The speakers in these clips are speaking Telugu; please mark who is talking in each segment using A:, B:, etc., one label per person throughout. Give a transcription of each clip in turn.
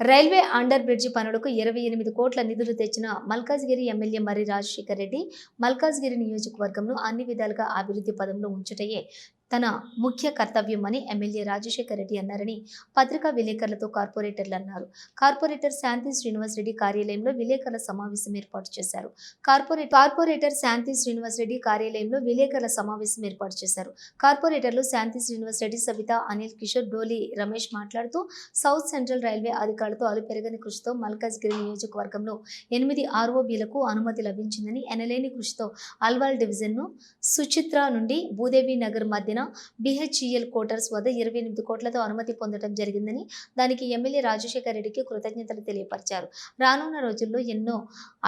A: రైల్వే అండర్ బ్రిడ్జి పనులకు ఇరవై ఎనిమిది కోట్ల నిధులు తెచ్చిన మల్కాజ్గిరి ఎమ్మెల్యే మర్రి రాజశేఖర్ రెడ్డి మల్కాజ్గిరి నియోజకవర్గంను అన్ని విధాలుగా అభివృద్ధి పదంలో ఉంచుటయే తన ముఖ్య కర్తవ్యమని ఎమ్మెల్యే రాజశేఖర్ రెడ్డి అన్నారని పత్రికా విలేకరులతో కార్పొరేటర్లు అన్నారు. కార్పొరేటర్ శాంతి శ్రీనివాస్ రెడ్డి కార్యాలయంలో విలేకరుల సమావేశం ఏర్పాటు చేశారు. కార్పొరేట్ కార్పొరేటర్ శాంతి శ్రీనివాస్ రెడ్డి కార్యాలయంలో విలేకరుల సమావేశం ఏర్పాటు చేశారు. కార్పొరేటర్లు శాంతి శ్రీనివాస్ రెడ్డి సవిత అనిల్ కిషోర్ డోలి రమేష్ మాట్లాడుతూ సౌత్ సెంట్రల్ రైల్వే అధికారులతో అలుపెరగని కృషితో మల్కాజ్గిరి నియోజకవర్గంలో ఎనిమిది ఆర్ఓబీలకు అనుమతి లభించిందని ఎనలేని కృషితో అల్వాల్ డివిజన్ను సుచిత్ర నుండి భూదేవి నగర్ మధ్యన బిహెచ్ఈఎల్ క్వార్టర్స్ వద్ద ఇరవై ఎనిమిది కోట్లతో అనుమతి పొందడం జరిగిందని దానికి ఎమ్మెల్యే రాజశేఖర్ రెడ్డికి కృతజ్ఞతలు తెలియపరిచారు. రానున్న రోజుల్లో ఎన్నో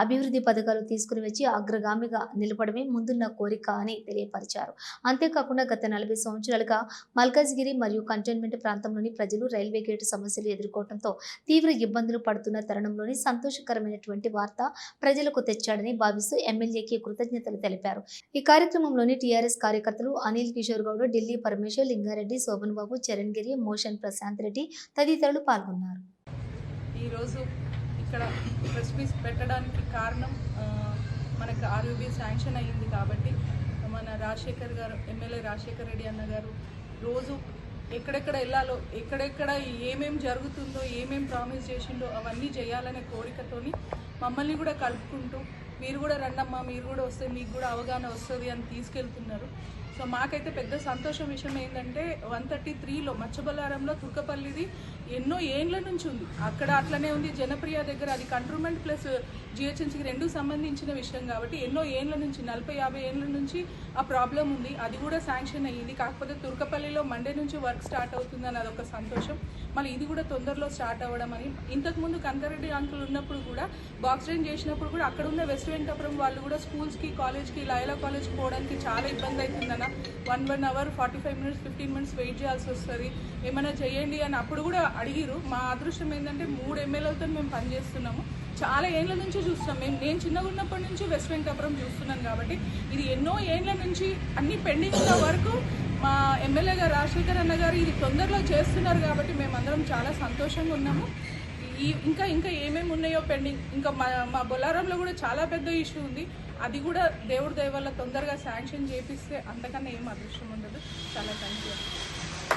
A: అభివృద్ధి పథకాలు తీసుకుని వచ్చి అగ్రగామిగా నిలపడమే ముందున్న కోరిక అని తెలియపరిచారు. అంతేకాకుండా గత నలభై సంవత్సరాలుగా మల్కాజ్గిరి మరియు కంటోన్మెంట్ ప్రాంతంలోని ప్రజలు రైల్వే గేటు సమస్యలు ఎదుర్కోవడంతో తీవ్ర ఇబ్బందులు పడుతున్న తరుణంలోని సంతోషకరమైనటువంటి వార్త ప్రజలకు తెచ్చాడని భావిస్తూ ఎమ్మెల్యేకి కృతజ్ఞతలు తెలిపారు. ఈ కార్యక్రమంలోని టీఆర్ఎస్ కార్యకర్తలు అనిల్ కిషోర్ గౌడ్ ఢిల్లీ పరమేశ్వర్ లింగారెడ్డి శోభన్ బాబు చరణ్ గిరి మోషన్ ప్రశాంత్ రెడ్డి తదితరులు పాల్గొన్నారు.
B: ఈరోజు ఇక్కడ ప్రెస్ మీట్ పెట్టడానికి కారణం మనకు ఆర్యూబీ శాంక్షన్ అయ్యింది కాబట్టి మన రాజశేఖర్ గారు ఎమ్మెల్యే రాజశేఖర్ రెడ్డి అన్న గారు రోజు ఎక్కడెక్కడ వెళ్ళాలో ఎక్కడెక్కడ ఏమేం జరుగుతుందో ఏమేం ప్రామిస్ చేసిండో అవన్నీ చేయాలనే కోరికతోని మమ్మల్ని కూడా కలుపుకుంటూ మీరు కూడా రండమ్మా మీరు కూడా వస్తే మీకు కూడా అవగాహన వస్తుంది అని తీసుకెళ్తున్నారు. సో మాకైతే పెద్ద సంతోషం విషయం ఏంటంటే వన్ థర్టీ త్రీలో మచ్చబల్లారంలో తుర్కపల్లిది ఎన్నో ఏండ్ల నుంచి ఉంది. అక్కడ అట్లనే ఉంది. జనప్రియ దగ్గర అది కంట్రోల్మెంట్ ప్లస్ జిహెచ్ఎంసీకి రెండు సంబంధించిన విషయం కాబట్టి ఎన్నో ఏండ్ల నుంచి నలభై యాభై ఏండ్ల నుంచి ఆ ప్రాబ్లం ఉంది. అది కూడా శాంక్షన్ అయ్యింది. కాకపోతే తుర్కపల్లిలో మండే నుంచి వర్క్ స్టార్ట్ అవుతుందని అదొక సంతోషం. మళ్ళీ ఇది కూడా తొందరలో స్టార్ట్ అవ్వడం అని. ఇంతకుముందు కనకరెడ్డి అంకులు ఉన్నప్పుడు కూడా బాక్స్ రైన్ చేసినప్పుడు కూడా అక్కడ ఉన్న వెస్ట్ వెంకటపురం వాళ్ళు కూడా స్కూల్స్కి కాలేజ్కి లయలా కాలేజ్కి పోవడానికి చాలా ఇబ్బంది అవుతుందన్న. One one hour forty five minutes fifteen minutes wait చేయాల్సి వస్తుంది. ఏమైనా చేయండి అని అప్పుడు కూడా అడిగిరు మా అదృష్టం ఏంటంటే మూడు ఎమ్మెల్యేలతో మేము పనిచేస్తున్నాము చాలా ఏండ్ల నుంచి చూస్తున్నాం. మేము నేను చిన్నగా ఉన్నప్పటి నుంచి వెస్ట్ వెంకటపురం చూస్తున్నాను కాబట్టి ఇది ఎన్నో ఏండ్ల నుంచి అన్ని పెండింగ్ ఉన్న వరకు మా ఎమ్మెల్యే గారు రాజశేఖర్ అన్న గారు ఇది తొందరలో చేస్తున్నారు కాబట్టి మేమందరం చాలా సంతోషంగా ఉన్నాము. ఈ ఇంకా ఇంకా ఏమేమి ఉన్నాయో పెండింగ్ ఇంకా మా మా బొల్లారంలో కూడా చాలా పెద్ద ఇష్యూ ఉంది. అది కూడా దేవుడి దయ వల్ల తొందరగా శాంక్షన్ చేపిస్తే అంతకన్నా ఏం అదృష్టం ఉండదు. చాలా థ్యాంక్ యూ